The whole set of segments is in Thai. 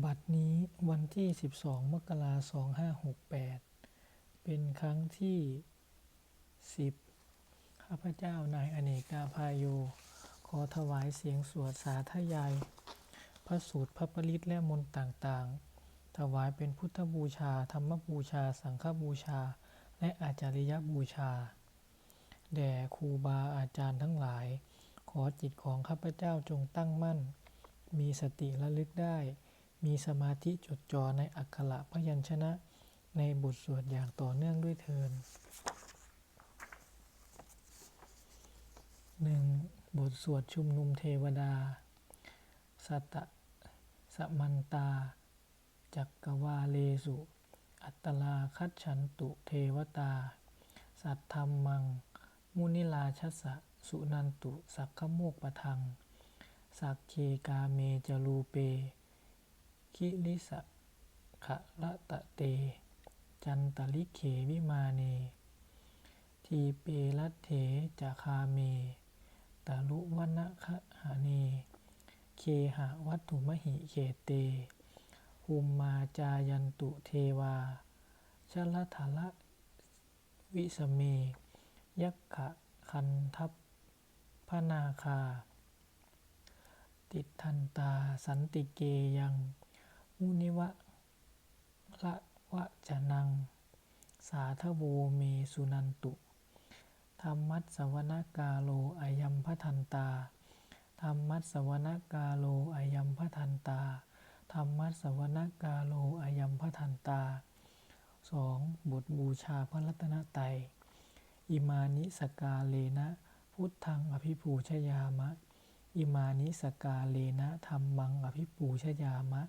บัดนี้วันที่ 12 มกราคม2568 เป็นครั้งที่ 10 ข้าพเจ้านายอเนกาพาโย ขอถวายเสียงสวดสาธยาย พระสูตรพระปริตและมนต์ต่างๆ ถวายเป็นพุทธบูชา ธรรมบูชา สังฆบูชา และอาจาริยบูชา แด่ครูบาอาจารย์ทั้งหลาย ขอจิตของข้าพเจ้าจงตั้งมั่น มีสติระลึกได้ มีสมาธิจดจ่อในอักขระพยัญชนะ ในบทสวดอย่างต่อเนื่องด้วยเทิน 1. บทสวดชุมนุมเทวดา สัตสมันตา จักกวาเลสุ อัตตลาคัจฉันตุเทวตา สัตธรรมัง มุนิลาชัสสะ สุนันตุ สักขโมกปะทัง สักเคกาเมจรูเป คิลิสะขะระตะเต จันตลิเขวิมาเน ทีเปรัตเถจะคาเมตาลุวนะคะหาเน เคหะวัตถุมหิเขเตหุมมาจายันตุเทวาชลทาละวิสเม ยักขะคันทัพพนาคา ติทันตาสันติเกยัง มุนิวะละวะจะนัง สาทโวเมสุนันตุธรรมัสสวนกาโลอายัมพทันตาธรรมัสสวนกาโลอายัมพทันตาธรรมัสสวนกาโลอายัมพทันตา 2. บทบูชาพระรัตนตรัย อิมานิสกาเลนะ พุทธังอภิปูชยามะ อิมานิสกาเลนะธรรมังอภิปูชยามะ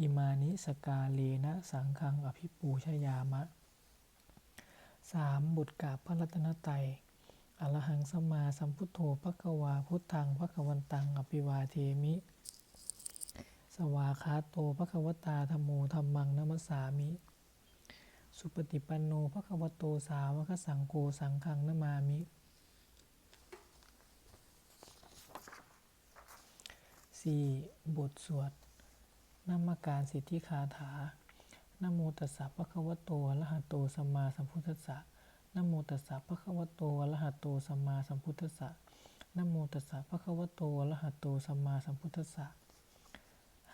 อิมานิสกาเลนะสังฆังอภิปูชยามะ 3. บทกราพระรัตนตรัยอรหังสมาสัมพุทโธภควาพุทธังภควันตังอภิวาเทมิ สวาคาโตภควตาธรรมโมธรรมังนัมสสามิ สุปฏิปันโนภควโตสาวกสังโฆสังฆังนมามิ 4. บทสวด นามการสิทธิคาถานโมตัสสะภะคะวะโตอะรหะโตสัมมาสัมพุทธัสสะนโมตัสสะภะคะวะโตอะรหะโตสัมมาสัมพุทธัสสะนโมตัสสะภะคะวะโตอะรหะโตสัมมาสัมพุทธัสสะ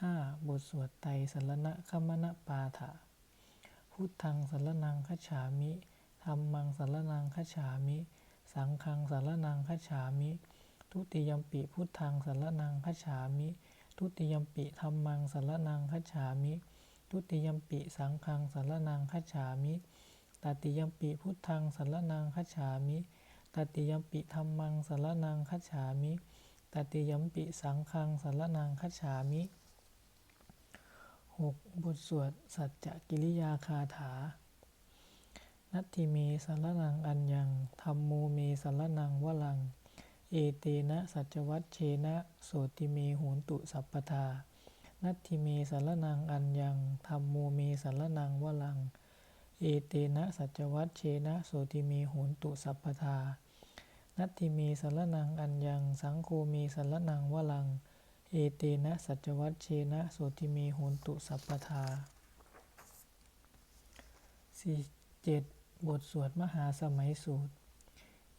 5. บทสวดไตรสรณคัมมนะปาฐะพุทธังสรนังคัจฉามิธัมมังสรนังคัจฉามิ สังฆังสรนังคัจฉามิ ทุติยมปิพุทธังสรนังคัจฉามิ ทุติยมปิธัมมังสารนังคัจฉามิ ทุติยมปิสังฆังสารนังคัจฉามิ ตติยมปิพุทธังสารนังคัจฉามิ ตติยมปิธัมมังสารนังคัจฉามิ ตติยมปิสังฆังสารนังคัจฉามิ 6. บทสวดสัจจกิริยาคาถา นัตถิเมสารนังอัญญังธรรมโมเมสรนังวลัง เอเตนะสัจวัตเชนะ โสติเมโหนตุสัพพทา นัตถิเมสรนังอัญญังธรรมโมเมสรนังวลัง เอเตนะสัจวัตเชนะ โสติเมโหนตุสัพพทา นัตถิเมสรนังอัญญัง สังโฆเมสรนังวลัง เอเตนะสัจวัตเชนะ โสติเมโหนตุสัพพทา 47. บทสวดมหาสมัยสูตร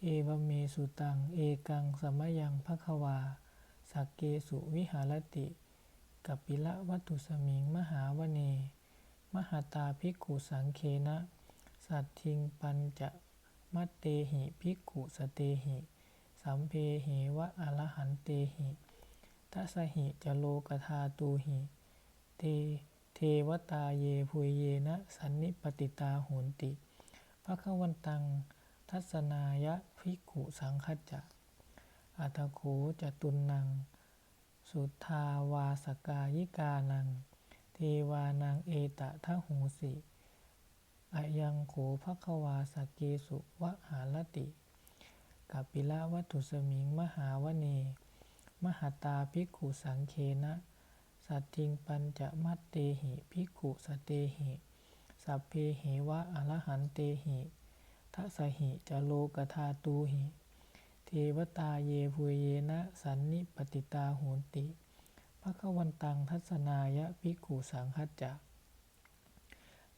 เอวเมสุตัง เอกังสมยังภควา สักเกสุวิหารติ กัปปิละวัตถุสมิงมหาวเน มหาตาภิกขุสังเคนะ สัตทิงปัญจะมัตเตหิภิกขุสเตหิ สัมเพเหวะอรหันเตหิทัสหิจโลกธาตูหิ เตเทวตาเยภุยเยนะ สันนิปติตาโหนติภควันตัง ทัศนายะภิกขุสังคจจะอัตโขจตุนนัง สุทาวาสกายิกานัง เทวานังเอตะทะหูสิอะยังโขภควาสกเกสุวะหารติ กัปปิละวัตถุสมิงมหาวเน มหาตาภิกขุสังเคนะ สัตทิงปัญจะมัตเตหิภิกขุสเตหิ สัพเพเหวะอรหันเตหิ ทัสหิจโลกธาตูหิ เทวตาเยภุยเยนะสันนิปติตาโหนติภะคะวันตังทัศนายะภิกขุสังคัจจะ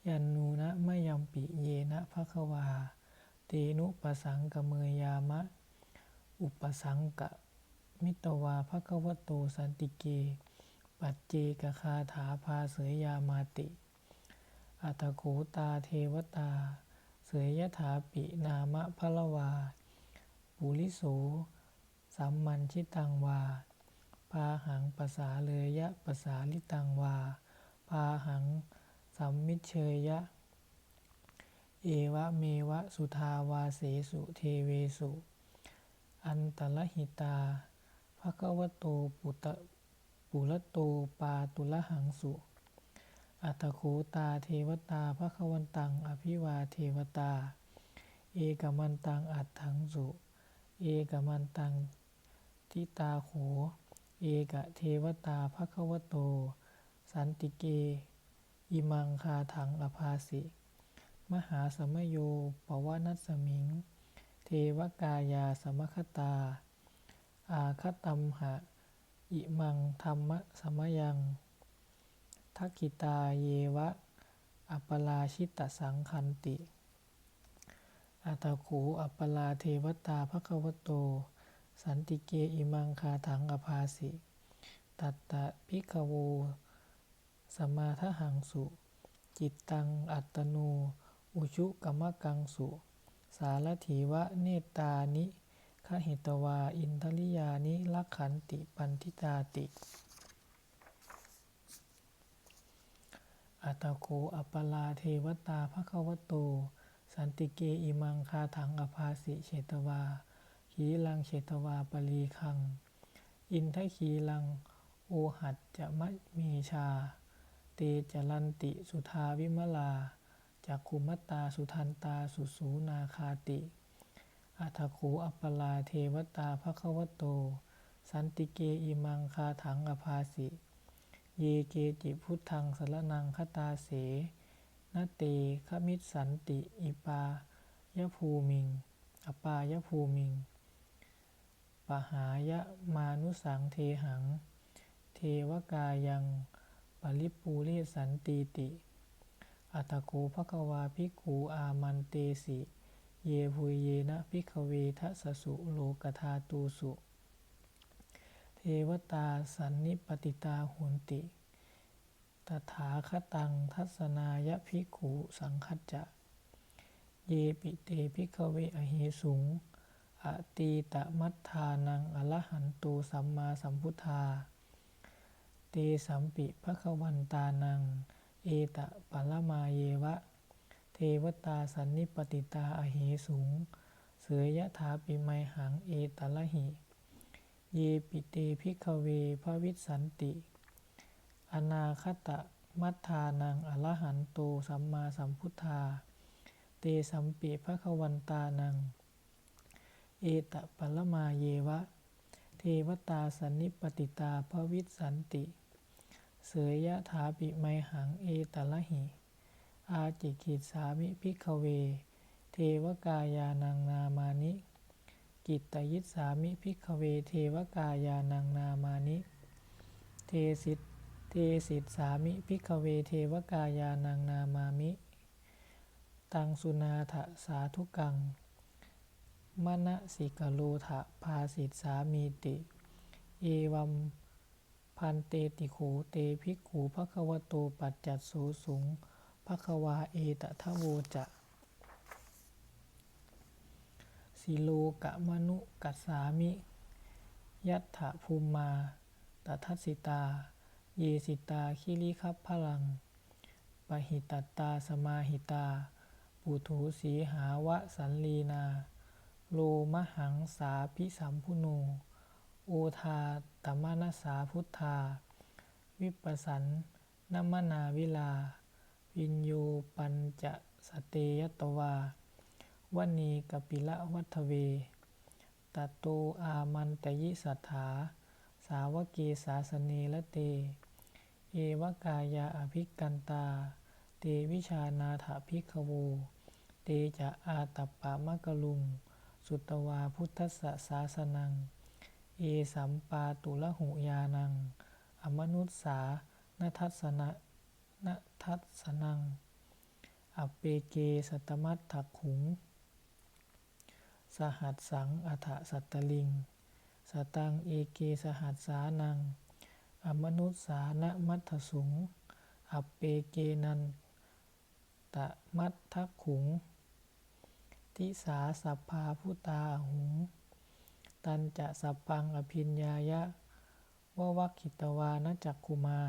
ยันนูนะมยัมปิเยนะภะคะวาเตนุปสังกเมยามะ อุปสังกะ มิตวาภะคะวโตสันติเก ปัจเจกคาถาภาเสยยามาติ อัตโขตาเทวตา เสยยถาปินามะพะละวา ปุริโส สัมมันชิตังวา พาหังปสาเลยยะปสาลิตังวา พาหังสัมมิเชยยะ เอวะเมวะสุทาวาเสสุเทเวสุ อันตรหิตาภะคะวะโตปุตะปุระโตปาตุละหังสุ อัตถโขตาเทวตาภะควันตัง อภิวาเทวตา เอกมันตังอัตถังสุ เอกมันตังทิตาโข เอกเทวตาภะควโต สันติเก อิมังคาถังอภาสิ มหาสมโยปวนัสสมิง เทวกายาสมคตา อาคตัมหะ อิมังธรรมะสมยัง ทักขิตาเยวะ อัปปลาชิตสังคันติ อัตถโขอัปปลาเทวตาภะควโต สันติเกอิมังคาถังอภาสิ ตัตตะพิกขโวสมาทหังสุ จิตตังอัตโน อุชุกมกังสุ สารถีวะเนตานิขเหตวา อินทริยานิลักขันติปันทิตาติ อัตโขอัปปลาเทวตาภะควโต สันติเกอิมังคาถังอภาสิเฉตวา ขีลังเฉตวาปลีคัง อินทขีลัง โอหัจจะมะเมชา เตจรันติสุทาวิมลาจักขุมัตตาสุทันตาสุสูนาคาติ อัตโขอัปปลาเทวตาภะควโต สันติเกอิมังคาถังอภาสิ เยเกจิพุทธังสรนังคตาเสนเตขมิสสันติ อิปายภูมิง อปายภูมิง ปหายะมานุสังเทหัง เทวกายังปริปูเรสันตีติ อัตโขภควาภิกขุอามันเตสิ เยภุเยนะภิกเวทัสสสุโลกธาตูสุ เทวตาสันนิปติตาหุนติ ตถาคตังทัศนายภิกขุสังคัจจะ เยปิเตภิกขเวอเหสุง อตีตมัฏฐานังอรหันโตสัมมาสัมพุทธา เตสัมปิภควันตานัง เอตะปะละมาเยวะ เทวตาสันนิปติตาอเหสุง เสยยะถาปิไมหังเอตละหิ เยปิเตภิกเวภวิสันติ อนาคตะมัฏฐานังอรหันโตสัมมาสัมพุทธา เตสัมปิภควันตานัง เอตะปะละมาเยวะ เทวตาสันนิปติตาภวิสันติ เสยยะถาปิไมหังเอตละหิ อาจิกิจสามิภิกเว เทวกายานังนามานิ กิตตยิสสามิภิกขเวเทวกายานังนามานิ เทสิตเทสิตสามิภิกขเวเทวกายานังนามามิ ตังสุนาถสาธุกัง มณสิกโลทะภาสิตสามีติ เอวัมพันเตติโขเตภิกขูภควโตปัจจัตโสสุงภควาเอตทะโวจะิโลกะมนุกัสสามิ ยัตถะภูมิมาตทัสิตา เยสิตาคิริคัพพลัง ปหิตตาสมาหิตา ปุถุสีหาวะสันลีนา โลมหังสาพิสัมพุโน โอทาตมนัสสาพุทธา วิปัสสันนมนาวิลา วินโยปัญจะสเตยตวา วณีกปิละวัฏเวตโตอามันตยิสัทธา สาวเกสาสเนละเต เอวกายาอภิกันตา เตวิชานาถภิกขโว เตจะอาตัปปะมะกะลุง สุตวาพุทธสสาสนัง เอสัมปาตุละหุยานัง อมนุษสานัทัสนะนทัสสนัง อเปเกสัตมัตถักขุง หัสสังอัฏฐสัตตลิง สตังเอเกสหัสสานัง อมนุษสานะมัทธสุงอปเปเกนันตะมัททักขุง ทิสาสัพพาพุตาหุง ตันจะสัพพังอภิญญายะววัคขิตวานจักคุมา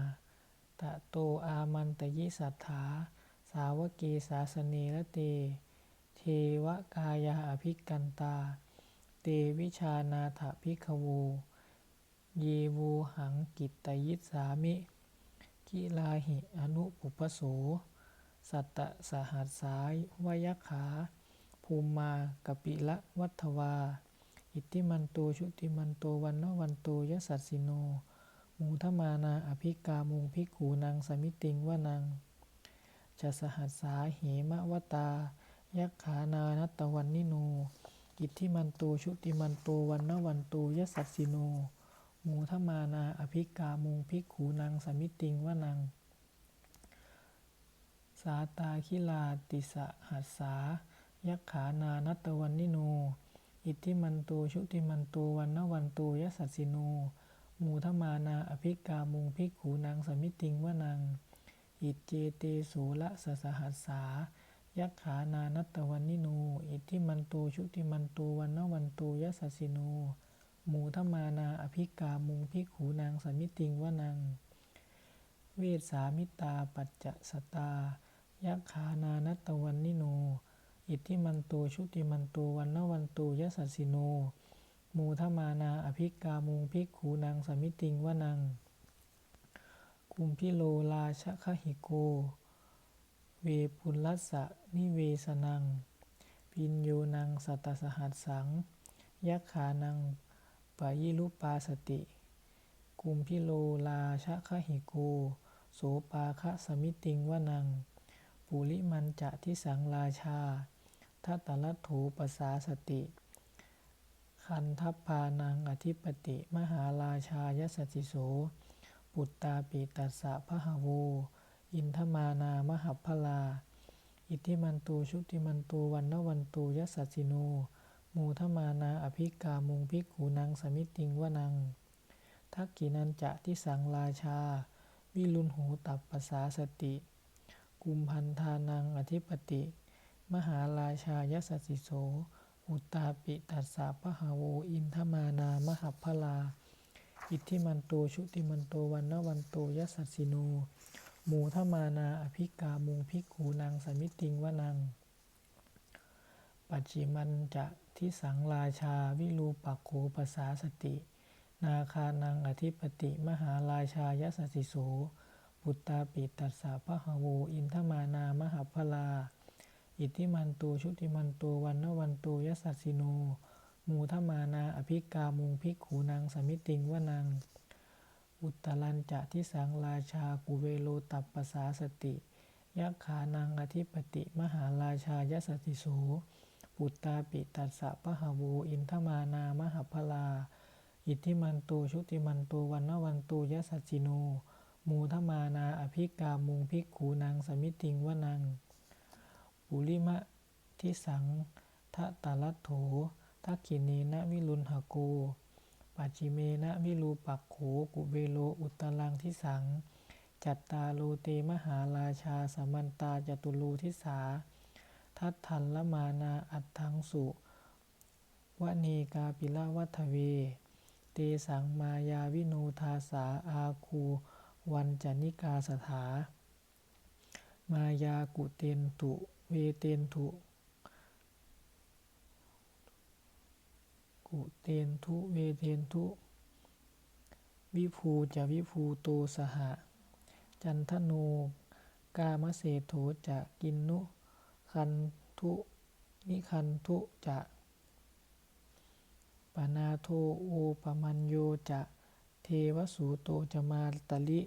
ตะโตอามันตยิสัทธา สาวเกสาสเนระเต เทวกายาอภิกันตา เตวิชานาถพิกโวเยโวหังกิตตยิสามิ กิลาหิอนุปุปโส สัตตสหัสสายวยัขา ภูมมากปิละวัฏวา อิทธิมันโตชุติมันโตวันนวันโตยสัสสิโน มูทมานาอภิกามุงภิกขูนางสมิติงวนังจะสหัสสาเหมะวตา ยักขานานัตตวันนิโน อิทธิมันโตชุติมันโตวันนวันโตยสัสสิโน มูทมานาอภิกามุงภิกขูนางสมิติงวนัง สาตาคิลาติสหัสสา ยักขานานัตตวันนิโน อิทธิมันโตชุติมันโตวันนวันโตยสัสสิโน มูทมานาอภิกามุงภิกขูนางสมิติงวนัง อิจเจเตโสละสสหัสสา ยักขานานัตตวันนิโน อิทธิมันโตชุติมันโตวันนวันโตยสัสสิโนมูทมานาอภิกามุงภิกขูนางสมิติงวนัง เวสสามิตาปัจจสตา ยักขานานัตตวันนิโน อิทธิมันโตชุติมันโตวันนวันโตยสัสสิโนมูทมานาอภิกามุงภิกขูนางสมิติงวนังกุมพิโลลาชคหิโก เวปุลัสสะนิเวสนังปิญโยนังสัตสหัสสัง ยักขานังปะยิลุปาสติ กุมพิโลลาชคหิโก โสปาคะสมิติงวนัง ปุริมันจะทิสังราชาทัตตลัตโถปสาสติ คันทัพพานังอธิปติ มหาราชายสสติโส ปุตตาปิตัสสะพะหะโว อินทมานามหัพพลา อิทธิมันโตชุติมันโตวันนวันโตยสัสสิโนมูทมานาอภิกามุงภิกขูนางสมิติงวนัง ทักกินันจะทิสังราชา วิลุนโหตัปปสาสติ กุมพันธานังอธิปติ มหาราชายสสสิโส อุตตาปิตัสสะพะหะโวอินทมานามหัพพลา อิทธิมันโตชุติมันโตวันนวันโตยสัสสิโน มูทมานาอภิกามุงภิกขูนางสมิติงวนัง ปัจฉิมันจะทิสังราชาวิรูปักขปสาสติ นาคานังอธิปติ มหาราชายสสสิโสปุตตาปิตัสสะพะหะโวอินทมานามหพลา อิทิมันโตชุติมันโตวันนวันโตยสัสสิโน มูทมานาอภิกามุงภิกขูนางสมิติงวนัง อุตตรัญจะทิสังราชากุเวโลตัปปสาสติยักขานังอธิปติมหาราชายสติโสปุตตาปิตัสสะพะหะโวอินทมานามหพลา อิทธิมันโตชุติมันโตวันนวันโตยสัสสิโน มูทมานาอภิกามุงภิกขูนางสมิติงวนัง ปุริมะทิสังทะตาลัตโถทักขินีนะวิลุนหโก ปัจฉิเมนะวิรูปักโขกุเบโลอุตตรังทิสัง จัตตาโลเตมหาราชาสมันตาจตุโลทิสา ทัตถันละมานาอัตถังสุวเนกาปิละวัฏเว เตสังมายาวิโนทาสาอาคูวันจนิกาสถา มายากุเตนตุ เวเตนตุ กุเตนทุเวเทนทุ วิภูจะวิภูโตสหะ จันทโน กามเสโถจะกินนุ คันทุนิคันทุจะปนาโทโอปมัญโยจะ เทวสูโตจะมาตลิ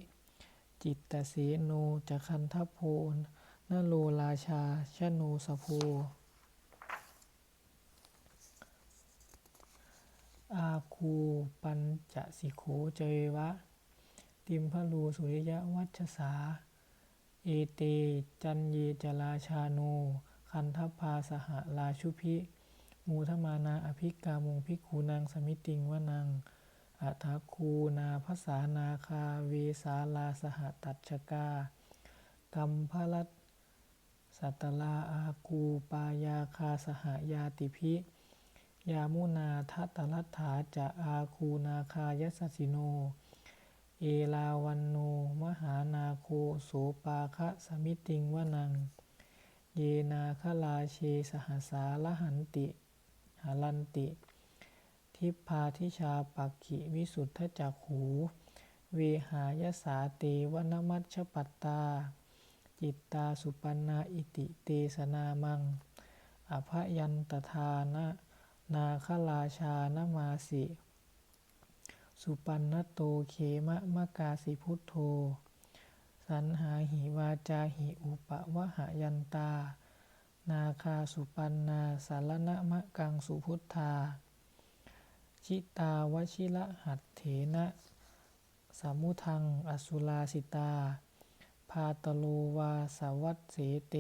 จิตตเสโนจะคันทโพนโลราชาชโนสโพ อาคูปัญจสิโขเจวะ ติมพลูสุริยวัชสา เอเต จันเยจราชาโน คันทพาสหราชุพิ มูทมานาอภิกามุงพิกขูนางสมิติงวนังอัฏฐคูนาภาษานาคาเวสาลาสหตัชกา กัมพลัตสัตลาอากูปายาคาสหยาติพิ ยามุนาทัตตลัฏฐาจะอาคูนาคายสสิโน เอลาวันโน มหานาโคโสปาคะสมิติงวนัง เยนาคลาเชสหสาลหันติหลันติ ทิพาทิชาปักขิวิสุทธจักขูเวหายสาเตวนมัชปัตตา จิตตาสุปันนาอิติเตสนามัง อภยันตทานะ นาคราชานมาสิ สุปันนโตเขมะมะกาสิพุทโธ สันหาหิวาจาหิอุปวะหยันตา นาคาสุปันนาสารณะมะกังสุพุทธา ชิตาวชิระหัตเถนะสามุทัง อสุลาสิตา พาตโลวาสวัตเสเต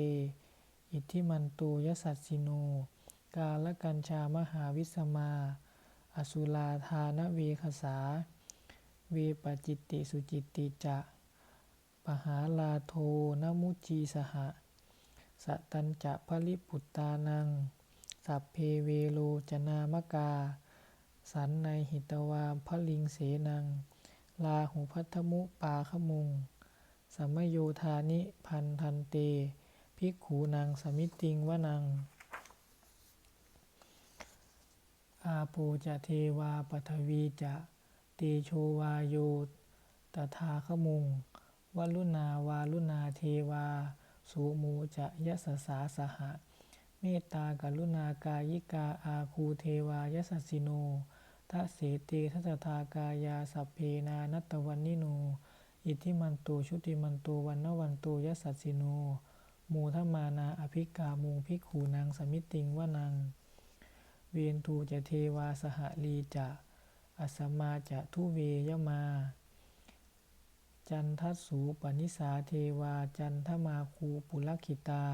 อิทิมันโตยสัสสิโน กาลกัญชามหาวิสมา อสุลาธานเวคสา เวปจิตติสุจิตติจะ ปหาลาโทนมุจีสหะ สตัญจะภลิปุตตานัง สัพเพเวโลจนามกา สันในหิตวาพลิงเสนัง ลาหุพัทธมุปาขมุงสัมโยธานิพันธันเต ภิกขูนังสมิติงวนัง อาโปจะเทวาปทวีจะเตโชวาโยตถาคมุงวลุนาวาลุนาเทวาสุมูจะยสสาสหะ เมตตากรุณากายิกาอาคูเทวายสสสิโนทัเสเตทัสทากายาสัพเพนานัตวันนิโน อิทิมันโตชุติมันโตวันนวันโตยสสสิโนมูทมานาอภิกามุงภิกขูนางสมิติงวานัง เวนทูจะเทวาสหลีจะอัสมาจะทุเวยมา จันทัสสูปนิสาเทวา จันทมาคูปุลคิตา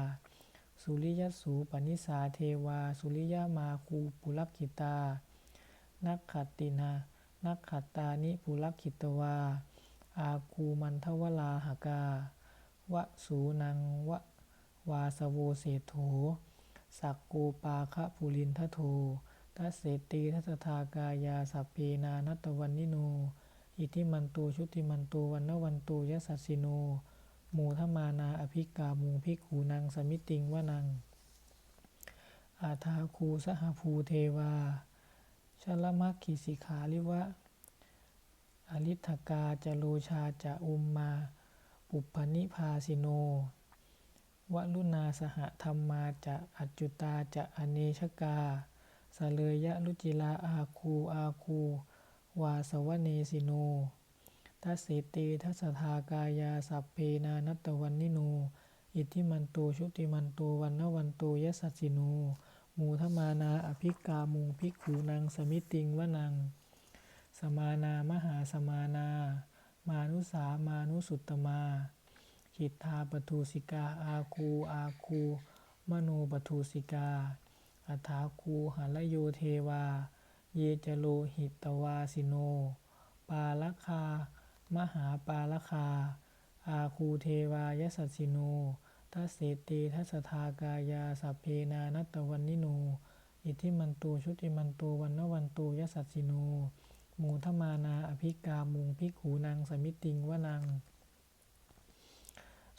สุริยสูปนิสาเทวา สุริยมาคูปุลคิตา นักขัตตินานักขัตตานิปุลคิตวา อาคูมันทวลาหกาวะสูนังวะวาสโวเศโธ สักกูปาคะปุลินทโททัสเสตีทัสทากายาสัพเพนานัตตวันนิโน อิทิมันโตชุติมันโตวันนวันโตยสัสสิโนมูทมานาอภิกามูภิกขูนางสมิติงวนัง อาทาคูสหภูเทวาชลมักขิสิขาลิวะอลิทกาจโลชาจะอุมมา ปุปปนิพาสิโน วลุนาสหธรรมาจะอัจจุตาจะอเนชกาสเลยยะลุจิลาอาคูอาคู วาสวเนสิโนทัสเสเตทัสสทากายาสัพเพนานัตวันนิโน อิทธิมันโตชุติมันโตวันนวันโตยสัสสิโนมูทมานาอภิกามุงภิกขูนางสมิติงวนัง สมานามหาสมานา มานุสามานุสุตตมา ขิทธาปทูสิกา อาคูอาคู มโนปทูสิกา อัฏฐาคูหลโยเทวา เยจโลหิตวาสิโน ปาลคา มหาปาลคา อาคูเทวายสัสสิโนทัสเสเตทัสทากายาสัพเพนานัตวันนิโน อิทิมันโตชุติมันโตวันนวันโตยสัสสิโน มูทมานาอภิกามุงภิกขูนางสมิติงวนัง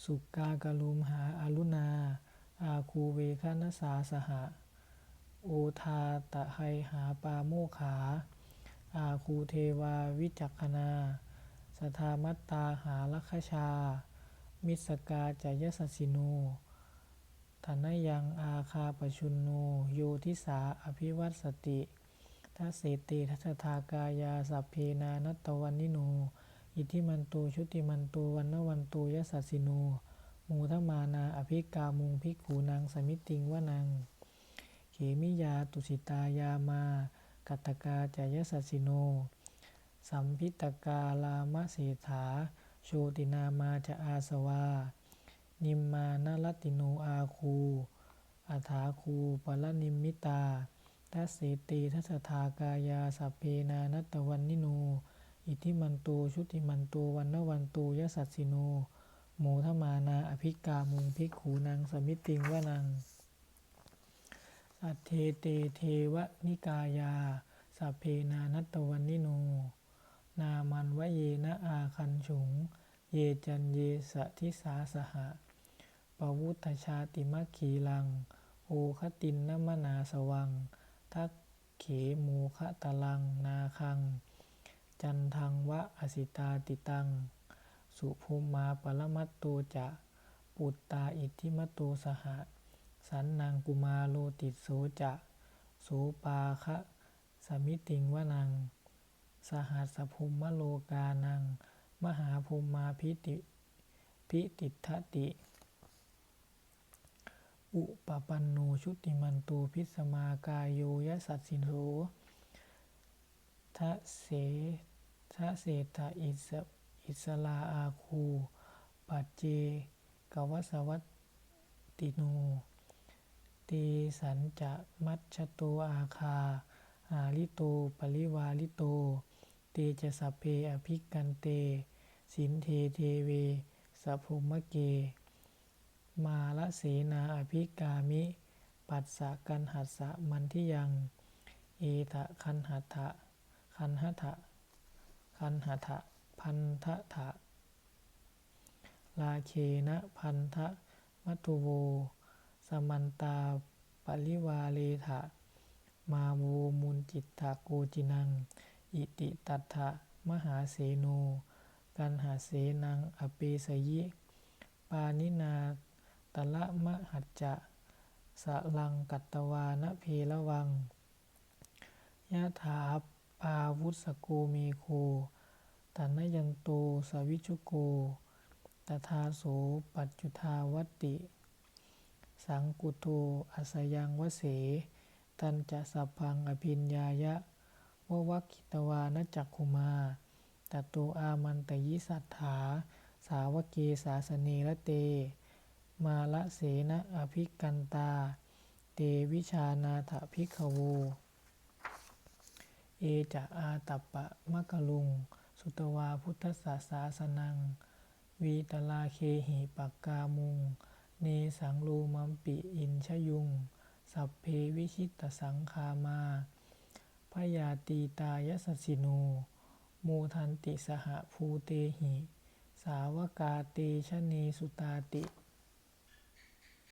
สุกากลุมหาอารุณา อาคูเวคานสาสหะ โอทาตะไหหาปาโมขา อาคูเทวาวิจักขณาสทามัตตาหาลัคชา มิสกาจยสสิโนธนยังอาคาปชุนโนโยทิสาอภิวัตสติทัสเสเตทัสทากายาสัพเพนานัตตวันนิโน อิทธิมันโตชุติมันโตวันนวันโตยสัสสิโนมูทมานาอภิกามุงภิกขูนางสมิติงวนัง เขมิยาตุสิตายามา กัตตกาจายสัสสิโน สัมพิตกาลามเศรษฐาโชตินามาจะอาสวา นิมมานรติโนอาคูอัฐาคูปรนิมมิตาทัสเสติทัสทากายาสัพเพนานตตวันนิโน อิทิมันโตชุติมันโตวันนวันโตยสัสสิโนโมทมานาอภิกามุงภิกขูนังสมิตติงวนังสัทเทเตเทวนิกายาสัพเพนานัตตวันนิโน นามันวะเยนะอาคันฉุง เยจันเยสะทิสาสหะปวุตชาติมัคคีลัง โอคตินนมนาสวัง ทักเขโมคะตะลังนาคัง จันทังวะอสิตาติตัง สุภูมาปรมัตโตจะปุตตาอิทธิมตโตสหะ สันนังกุมาโลติโสจะโสปาคะสมิติงวนัง สหัสภุมมโลกานัง มหาภูมมาพิติพิติทติ อุปปันโนชุติมันโตพิสมากายโยยสัสสิโสทะเส ทะเศธะอิสอิสลาอาคู ปัจเจกวสวัตติโนตีสันจะมัชโตอาคาหาลิโต ปริวาลิโต เตจะสพเพอภิกันเต สินเทเทเวสัพพมะเก มาละเสนาอภิกามิ ปัสสะกันหัสสะมันทิยัง เอทะคันหัตถะคันหัตถะ คันหัตถะพันทะถะลาเคนะพันทะมัตุโว สมันตาปริวาเลถะมาโวมุนจิตถะโกจินัง อิติตัตถะมหาเสโน กันหาเสนังอเปสยิ ปานินาตละมะหัจจะสะลังกัตตวานเพละวังยะถาปาวุสโกเมโค ตันยันโตสวิชุโก ตถาโสปัจจุทาวติ สังกุโตอัสยังวเส ตันจะสัพพังอภินญายะววัคิตวานจักขุมาตโตอามันตยิสัทธา สาวเกสาสเนระเต มาละเสนะอภิกันตา เตวิชานาถภิกขโว เอจะอาตัปปะมะกะลุง สุตวาพุทธศาสาสนัง วีตลาเคหิปักกามุง เนสังลูมัมปิอินชยุง สัพเพวิชิตสังคามาพยาตีตายสัสสิโนโมทันติสหภูเตหิ สาวกาเตชะเนสุตาติ